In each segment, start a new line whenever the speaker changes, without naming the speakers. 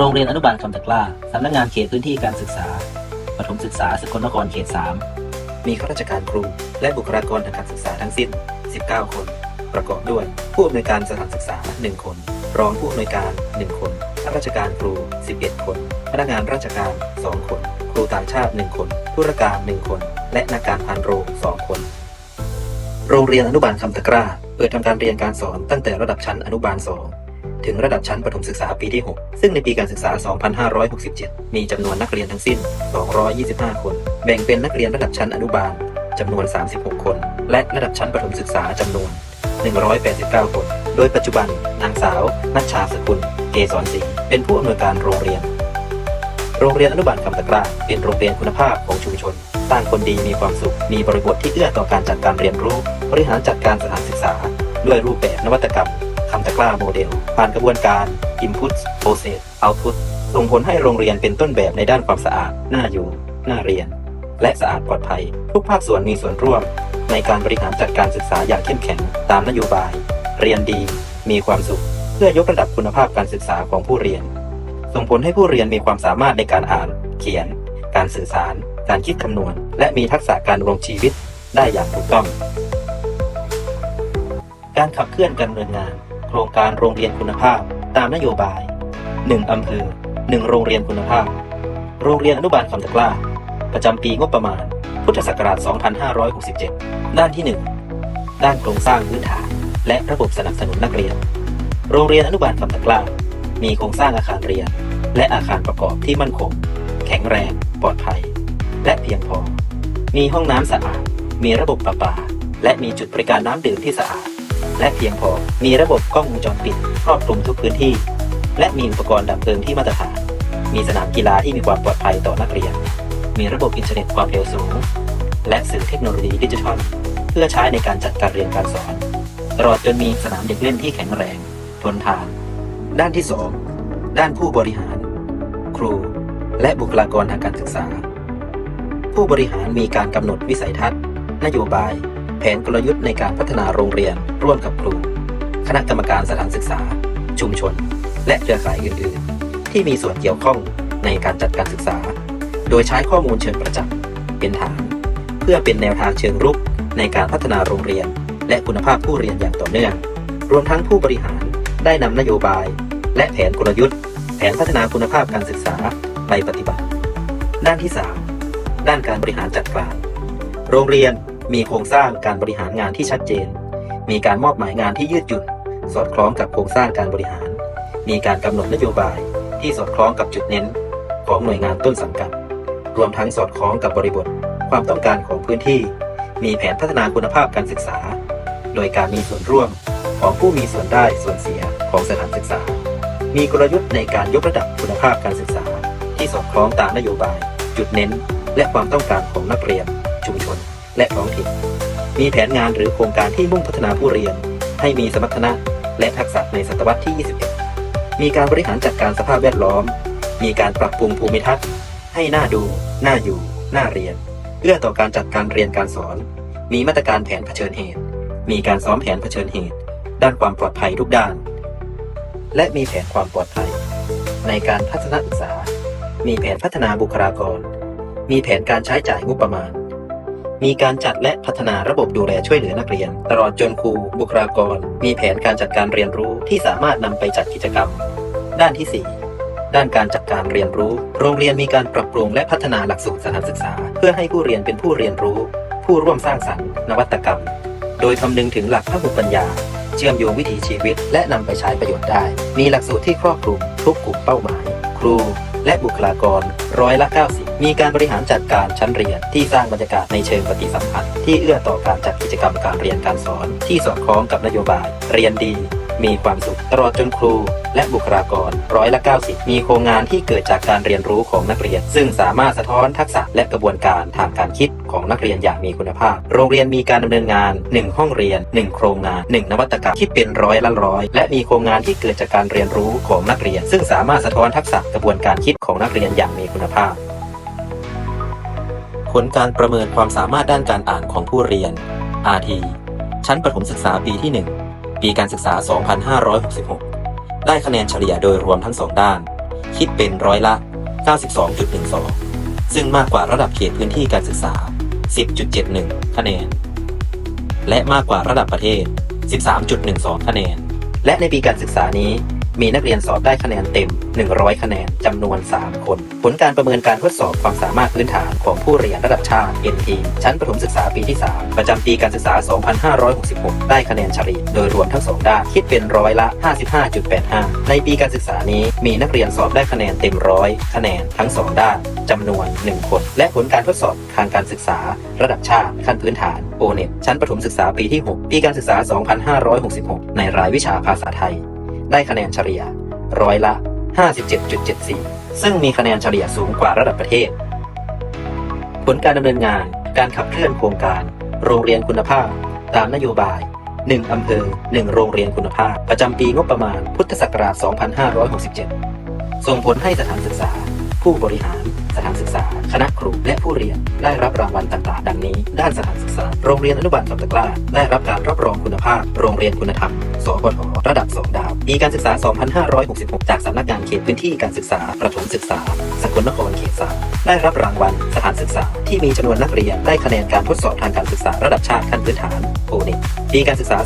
โรงเรียนอนุบาลคำตะกร้าสำนักงานเขตพื้นที่การศึกษาปฐมศึกษาสกลนครเขต 3 มีข้าราชการครู และบุคลากรทางการศึกษาทั้งสิ้น 19 คน ประกอบด้วย ผู้อำนวยการสถานศึกษา 1 คน รองผู้อำนวยการ 1 คนข้าราชการครู 11 คน พนักงานราชการ 2 คน ครูต่างชาติ 1 คนธุรการ 1 คน และนักการพานโรง 2 คน โรงเรียนอนุบาลคำตะกร้า เปิดทำการเรียนการสอนตั้งแต่ระดับชั้นอนุบาล 2 ถึงระดับชั้นประถมศึกษาปีที่ 6 ซึ่งในปีการศึกษา 2567 มีจำนวนนักเรียนทั้งสิ้น 225 คน แบ่งเป็นนักเรียนระดับชั้นอนุบาลจำนวน 36 คน และระดับชั้นประถมศึกษาจำนวน 189 คน โดยปัจจุบันนางสาว นัชชาสกุล เกษรศรีเป็นผู้อำนวยการโรงเรียน โรงเรียนอนุบาลคำตะกร้าเป็นโรงเรียนคุณภาพของชุมชนสร้างคนดีมีความสุข มีบริบทที่เอื้อต่อการจัดการเรียนรู้ บริหารจัดการสถานศึกษา ด้วยรูปแบบนวัตกรรม คำตะกร้าโมเดล ผ่านกระบวนการ Input Process Output ส่งผลให้โรงเรียนเป็นต้นแบบในด้านความสะอาด น่าอยู่ น่าเรียน และสะอาดปลอดภัย ทุกภาคส่วนมีส่วนร่วม ในการบริหารจัดการศึกษาอย่างเข้มแข็งตามนโยบาย เรียนดี มีความสุข เพื่อยกระดับคุณภาพการศึกษาของผู้เรียน ส่งผลให้ผู้เรียนมีความสามารถในการอ่าน เขียน การสื่อสาร การคิดคำนวณ และมีทักษะการดำรงชีวิตได้อย่างถูกต้อง การขับเคลื่อนการดำเนินงาน โครงการโรงเรียนคุณภาพ ตามนโยบาย 1 อำเภอ 1 โรงเรียนคุณภาพ โรงเรียนอนุบาลคำตะกร้า ประจำปีงบประมาณ พุทธศักราช 2567 ด้านที่ 1 ด้านโครงสร้างพื้นฐาน และระบบสนับสนุนนักเรียน โรงเรียนอนุบาลคำตะกร้า มีโครงสร้างอาคารเรียน และอาคารประกอบที่มั่นคง แข็งแรง ปลอดภัย และเพียงพอ มีห้องน้ำสะอาด มีระบบประปา และมีจุดบริการน้ำดื่มที่สะอาด และเพียงพอ มีระบบกล้องวงจรปิดครอบคลุมทุกพื้นที่ และมีอุปกรณ์ดับเพลิงที่มาตรฐาน มีสนามกีฬาที่มีความปลอดภัยต่อนักเรียน มีระบบอินเทอร์เน็ตความเร็วสูง และสื่อเทคโนโลยีดิจิทัล เพื่อใช้ในการจัดการเรียนการสอน ตลอดจนมีสนามเด็กเล่นที่แข็งแรง ทนทาน ด้านที่ 2 ด้านผู้บริหาร ครู และบุคลากรทางการศึกษา ผู้บริหารมีการกำหนดวิสัยทัศน์ นโยบาย แผนกลยุทธ์ในการพัฒนาโรงเรียน ร่วมกับครู คณะกรรมการสถานศึกษา ชุมชน และเครือข่ายอื่น ๆ ที่มีส่วนเกี่ยวข้องในการจัดการศึกษา โดยใช้ข้อมูลเชิงประจักษ์เป็นฐาน เพื่อเป็นแนวทางเชิงรุกในการพัฒนาโรงเรียน และคุณภาพผู้เรียนอย่างต่อเนื่อง รวมทั้งผู้บริหารได้นำนโยบาย และแผนกลยุทธ์ แผนพัฒนาคุณภาพการศึกษาไปปฏิบัติ ด้านที่ 3 ด้านการบริหารจัดการ โรงเรียน มีโครงสร้างการบริหารงานที่ชัดเจน มีการมอบหมายงานที่ยืดหยุ่น สอดคล้องกับโครงสร้างการบริหาร มีการกำหนดนโยบายที่สอดคล้องกับจุดเน้น ของหน่วยงานต้นสังกัด รวมทั้งสอดคล้องกับบริบท ความต้องการของพื้นที่ มีแผนพัฒนาคุณภาพการศึกษา โดยการมีส่วนร่วมของผู้มีส่วนได้ส่วนเสียของสถานศึกษา มีกลยุทธ์ในการยกระดับคุณภาพการศึกษา ที่สอดคล้องตามนโยบาย จุดเน้น และความต้องการของนักเรียนชุมชน และท้องถิ่น มีแผนงานหรือโครงการที่มุ่งพัฒนาผู้เรียน ให้มีสมรรถนะและทักษะในศตวรรษที่ 21 มีการบริหารจัดการสภาพแวดล้อม มีการปรับปรุงภูมิทัศน์ ให้น่าดู น่าอยู่ น่าเรียน เอื้อต่อการจัดการเรียนการสอน มีมาตรการแผนเผชิญเหตุ มีการซ้อมแผนเผชิญเหตุ ด้านความปลอดภัยทุกด้าน และมีแผนความปลอดภัย ในการพัฒนาศึกษา มีแผนพัฒนาบุคลากร มีแผนการใช้จ่ายงบประมาณ มีการจัดและพัฒนาระบบดูแลช่วยเหลือนักเรียน ตลอดจนครูบุคลากร มีแผนการจัดการเรียนรู้ที่สามารถนำไปจัดกิจกรรม ด้านที่ 4 ด้านการจัดการเรียนรู้ โรงเรียนมีการปรับปรุงและพัฒนาหลักสูตรสถานศึกษา เพื่อให้ผู้เรียนเป็นผู้เรียนรู้ ผู้ร่วมสร้างสรรค์ นวัตกรรม โดยคำนึงถึงหลักพหุปัญญา เชื่อมโยงวิถีชีวิต และนำไปใช้ประโยชน์ได้ มีหลักสูตรที่ครอบคลุมทุกกลุ่มเป้าหมาย ครู และบุคลากรร้อยละ 90 มีการบริหารจัดการชั้นเรียน ที่สร้างบรรยากาศในเชิงปฏิสัมพันธ์ที่เอื้อต่อการจัดกิจกรรมการเรียนการสอน ที่สอดคล้องกับนโยบาย เรียนดี มีความสุขตลอดจนครู และบุคลากรร้อยละ 90 มีโครงงานที่เกิดจากการเรียนรู้ของนักเรียน ซึ่งสามารถสะท้อนทักษะและกระบวนการทางการคิดของนักเรียนอย่างมีคุณภาพ โรงเรียนมีการดำเนินงาน 1 ห้องเรียน 1 โครงงาน 1 นวัตกรรมคิดเป็นร้อยละร้อย และมีโครงงานที่เกิดจากการเรียนรู้ของนักเรียน ซึ่งสามารถสะท้อนทักษะกระบวนการคิดของนักเรียนอย่างมีคุณภาพ ผลการประเมินความสามารถด้านการอ่านของผู้เรียน RT ชั้นประถมศึกษาปีที่ 1 ปีการศึกษา 2566 ได้คะแนนเฉลี่ยโดยรวมทั้งสองด้าน คิดเป็นร้อยละ 92.12 ซึ่งมากกว่าระดับเขตพื้นที่การศึกษา 10.71 คะแนน และมากกว่าระดับประเทศ 13.12 คะแนน และในปีการศึกษานี้ มีนักเรียนสอบได้คะแนนเต็ม 100 คะแนนจำนวน 3 คน ผลการประเมินการทดสอบความสามารถพื้นฐานของผู้เรียนระดับชาติ NT ชั้นประถมศึกษาปีที่ 3 ประจำปีการศึกษา 2566 ได้คะแนนเฉลี่ยโดยรวมทั้ง 2 ด้าน คิดเป็นร้อยละ 55.85 ในปีการศึกษานี้มีนักเรียนสอบได้คะแนนเต็มร้อยคะแนนทั้ง 2 ด้านจำนวน 1 คน และผลการทดสอบทางการศึกษา ระดับชาติขั้นพื้นฐาน o n e t ชั้นประถมศึกษาปีที่ 6 ปีการศึกษา 2566 ในรายวิชาภาษาไทย ได้คะแนนเฉลี่ยร้อยละ 57.74 ซึ่งมีคะแนนเฉลี่ยสูงกว่าระดับประเทศ ผลการดำเนินงานการขับเคลื่อนโครงการ โรงเรียนคุณภาพ ตามนโยบาย 1 อำเภอ 1 โรงเรียนคุณภาพ ประจำปีงบประมาณพุทธศักราช 2567 ส่งผลให้สถานศึกษา ผู้บริหาร สถานศึกษา คณะครูและผู้เรียนได้รับรางวัลต่างๆ ดังนี้ ด้านสถานศึกษา โรงเรียนอนุบาลคำตะกร้าได้รับการรับรองคุณภาพ โรงเรียนคุณธรรม สพทระดับ 2 ดาว ปีการศึกษา 2566 จากสำนักงานเขตพื้นที่การศึกษา ประถมศึกษา สกลนครเขตสามได้รับรางวัลสถานศึกษา ที่มีจำนวนนักเรียนได้คะแนนการทดสอบทางการศึกษาระดับชาติขั้นพื้นฐานโอเนปีการศึกษา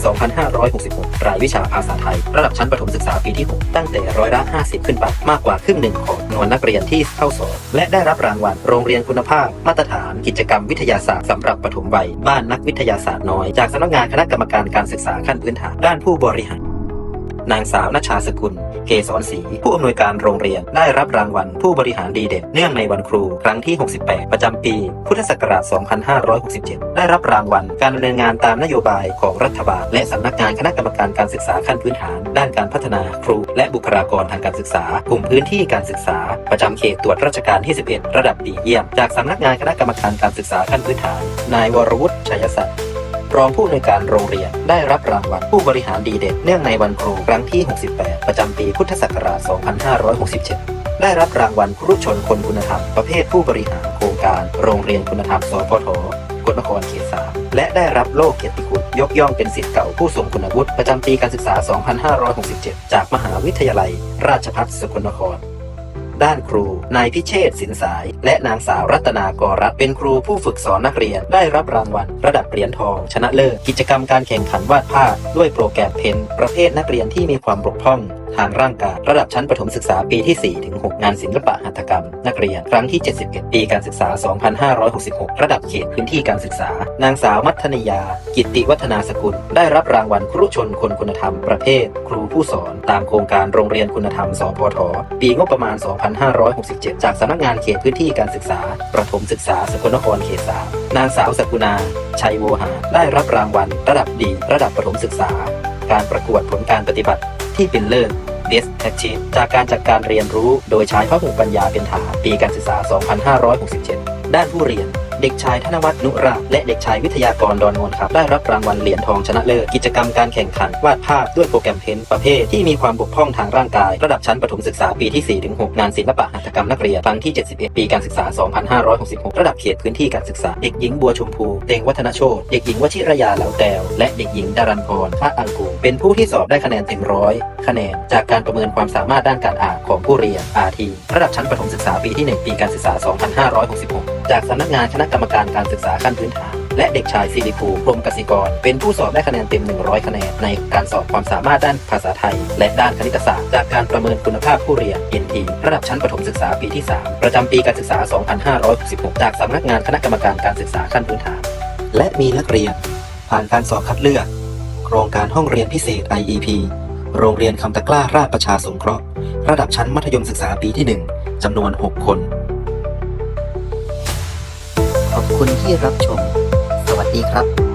2566 รายวิชาภาษาไทย ระดับชั้นประถมศึกษาปีที่ 6 ตั้งแต่ร้อยละ 50 ขึ้นไปมากกว่าครึ่งหนึ่งของจำนวนนักเรียนที่เข้าสอบและได้รับรางวัลโรงเรียนคุณภาพ มาตรฐาน กิจกรรมวิทยาศาสตร์สำหรับปฐมวัย บ้านนักวิทยาศาสตร์น้อย จากสำนักงานคณะกรรมการการศึกษาขั้นพื้นฐานด้านผู้บริหาร นางสาวนัชชาสกุล เกษรศรีผู้อำนวยการโรงเรียนได้รับรางวัลผู้บริหารดีเด่นเนื่องในวันครู ครั้งที่ 68 ประจำปี พุทธศักราช 2567 ได้รับรางวัลการดำเนินงานตามนโยบายของรัฐบาล และสำนักงานคณะกรรมการการศึกษาขั้นพื้นฐาน ด้านการพัฒนาครู และบุคลากรทางการศึกษากลุ่มพื้นที่การศึกษา ประจำเขตตรวจราชการที่ 11 ระดับดีเยี่ยม จากสำนักงานคณะกรรมการการศึกษาขั้นพื้นฐาน นายวรวุฒิชัยศักดิ์ รองผู้อำนวยการโรงเรียน ได้รับรางวัลผู้บริหารดีเด่นเนื่องในวันครูครั้งที่ 68 ประจำปีพุทธศักราช 2567 ได้รับรางวัลครุชนคนคุณธรรม ประเภทผู้บริหารโครงการโรงเรียนคุณธรรมสพทกฎนครเขตสามและได้รับโล่เกียรติคุณยกย่องเป็นศิษย์เก่าผู้ทรงคุณวุฒิประจำปีการศึกษา 2567 จากมหาวิทยาลัย ราชภัฏสกลนคร ด้านครู นายพิเชษสินสาย และนางสาวรัตนากรรัตเป็นครูผู้ฝึกสอนนักเรียนได้รับรางวัล ระดับเหรียญทอง ชนะเลิศกิจกรรมการแข่งขันวาดภาพด้วยโปรแกรมเพนประเภทนักเรียนที่มีความบกพร่อง ทางร่างกายระดับชั้นประถมศึกษาปีที่ 4 ถึง 6 งานศิลปะหัตถกรรม นักเรียน ครั้งที่ 71 ปีการศึกษา 2566 ระดับเขตพื้นที่การศึกษา นางสาวมัทนิยา กิตติวัฒนาสกุล ได้รับรางวัลครุชนคนคุณธรรมประเภท ครูผู้สอน ตามโครงการโรงเรียนคุณธรรม สพท ปีงบประมาณ 2567 จากสำนักงานเขตพื้นที่การศึกษา ประถมศึกษาสกลนครเขต3นางสาวสกุณา ชัยโวหา ได้รับรางวัล ระดับดี ระดับประถมศึกษา การประกวดผลการปฏิบัติ ที่เป็นเลิศ Best Achieve จากการจัดการเรียนรู้โดยใช้ข้อมูลปัญญาเป็นฐานปีการศึกษา 2567 ด้านผู้เรียน เด็กชายธนวัฒน์นุราและเด็กชายวิทยากรดอนนวลครับ ได้รับรางวัลเหรียญทองชนะเลิศกิจกรรมการแข่งขันวาดภาพด้วยโปรแกรมเพ้นประเภทที่มีความบกพร่องทางร่างกาย ระดับชั้นประถมศึกษาปีที่ 4 ถึง 6 งานศิลปะหัตถกรรมนักเรียนครั้งที่ 71 ปีการศึกษา 2566 ระดับเขตพื้นที่การศึกษา เด็กหญิงบัวชมพูเตงวัฒนโชตเด็กหญิงวชิรยาเหลาแตวและเด็กหญิงดารันพรพระอังกูเป็นผู้ที่สอบได้คะแนนเต็มร้อยคะแนนจากการประเมินความสามารถด้านการอ่านของผู้เรียน RT ระดับชั้นประถมศึกษาปีที่ 1 ปีการศึกษา 2566จากสำนักงานคณะกรรมการการศึกษาขั้นพื้นฐาน และเด็กชายสิริภูพรหมกสิกร เป็นผู้สอบได้คะแนนเต็ม 100 คะแนน ในการสอบความสามารถด้านภาษาไทย และด้านคณิตศาสตร์ จากการประเมินคุณภาพผู้เรียน NT ระดับชั้นประถมศึกษาปีที่ 3 ประจำปีการศึกษา 2566 จากสำนักงานคณะกรรมการการศึกษาขั้นพื้นฐาน และมีนักเรียน ผ่านการสอบคัดเลือก โครงการห้องเรียนพิเศษ IEP โรงเรียนคำตะกร้าราชประชาสงเคราะห์ ระดับชั้นมัธยมศึกษาปีที่ 1จำนวน 6 คน
คุณที่รับชม สวัสดีครับ